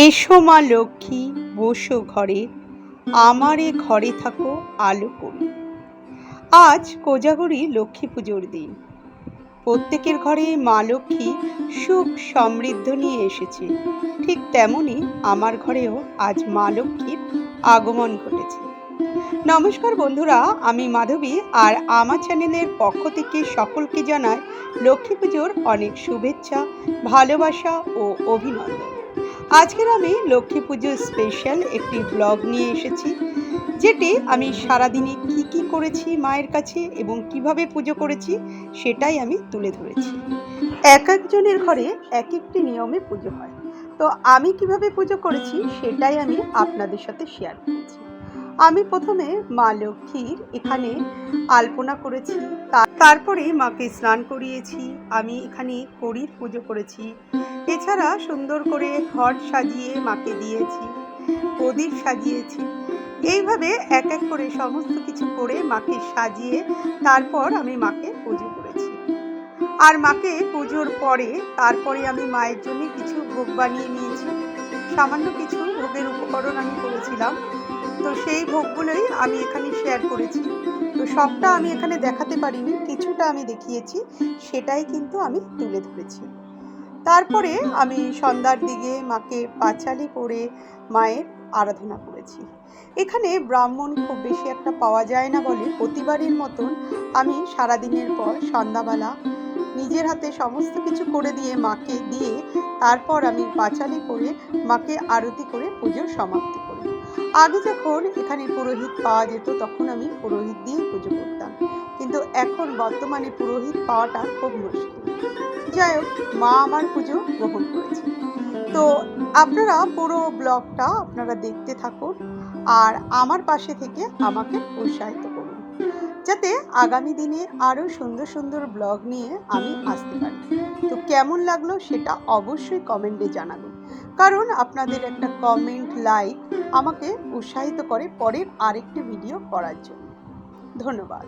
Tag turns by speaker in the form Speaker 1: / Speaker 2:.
Speaker 1: এসো মা লক্ষ্মী, বসো ঘরে। আমারে ঘরে থাকো আলো করে আজ কোজাগরি লক্ষ্মী পুজোর দিন। প্রত্যেকের ঘরে মা লক্ষ্মী সুখ সমৃদ্ধ নিয়ে এসেছে। ঠিক তেমনই আমার ঘরেও আজ মা লক্ষ্মীর আগমন ঘটেছে। নমস্কার বন্ধুরা, আমি মাধবী আর আমার চ্যানেলের পক্ষ থেকে সকলকে জানাই লক্ষ্মী পুজোর অনেক শুভেচ্ছা, ভালোবাসা ও অভিনন্দন। আজকের আমি লক্ষ্মী পুজো স্পেশাল একটি ব্লগ নিয়ে এসেছি, যেটি আমি সারাদিনে কি কি করেছি মায়ের কাছে এবং কীভাবে পুজো করেছি সেটাই আমি তুলে ধরেছি। এক একজনের ঘরে এক একটি নিয়মে পুজো হয়। তো আমি কীভাবে পুজো করেছি সেটাই আমি আপনাদের সাথে শেয়ার করেছি। আমি প্রথমে মা লক্ষ্মীর এখানে আলপনা করেছি তারপরে মাকে স্নান করিয়েছি, আমি এখানে কড়ির পুজো করেছি। এছাড়া সুন্দর করে ঘট সাজিয়ে মাকে দিয়েছি, প্রদীপ সাজিয়েছি। এইভাবে এক এক করে সমস্ত কিছু করে মাকে সাজিয়ে তারপর আমি মাকে পুজো করেছি। আর মাকে পুজোর পরে তারপরে আমি মায়ের জন্য কিছু ভোগ বানিয়ে নিয়েছি। সামান্য কিছু ভোগের উপকরণ আমি করেছিলাম। তো সেই ভোগগুলোই আমি এখানে শেয়ার করেছি। তো সবটা আমি এখানে দেখাতে পারিনি, কিছুটা আমি দেখিয়েছি, সেটাই কিন্তু আমি তুলে ধরেছি। তারপরে আমি সন্ধ্যার দিকে মাকে পাঁচালি করে মায়ের আরাধনা করেছি। এখানে ব্রাহ্মণ খুব বেশি একটা পাওয়া যায় না বলে প্রতিবারের মতন আমি সারাদিনের পর সন্ধ্যাবেলা নিজের হাতে সমস্ত কিছু করে দিয়ে মাকে দিয়ে তারপর আমি পাঁচালি করে মাকে আরতি করে পুজোর সমাপ্তি করি। আগে যখন এখানে পুরোহিত পাওয়া যেত, তখন আমি পুরোহিত দিয়ে পুজো করতাম। কিন্তু এখন বর্তমানে পুরোহিত পাওয়াটা খুব মুশকিল। যাই হোক, মা আমার পুজো গ্রহণ করেছে। তো আপনারা পুরো ব্লগটা আপনারা দেখতে থাকুন আর আমার পাশে থেকে আমাকে উৎসাহিত করুন। যাতে আগামী দিনে আরও সুন্দর সুন্দর ব্লগ নিয়ে আমি আসতে পারি। তো কেমন লাগল সেটা অবশ্যই কমেন্টে জানাবেন। কারণ আপনাদের একটা কমেন্ট লাইক আমাকে উৎসাহিত করে পরের আরেকটি ভিডিও করার জন্য। ধন্যবাদ।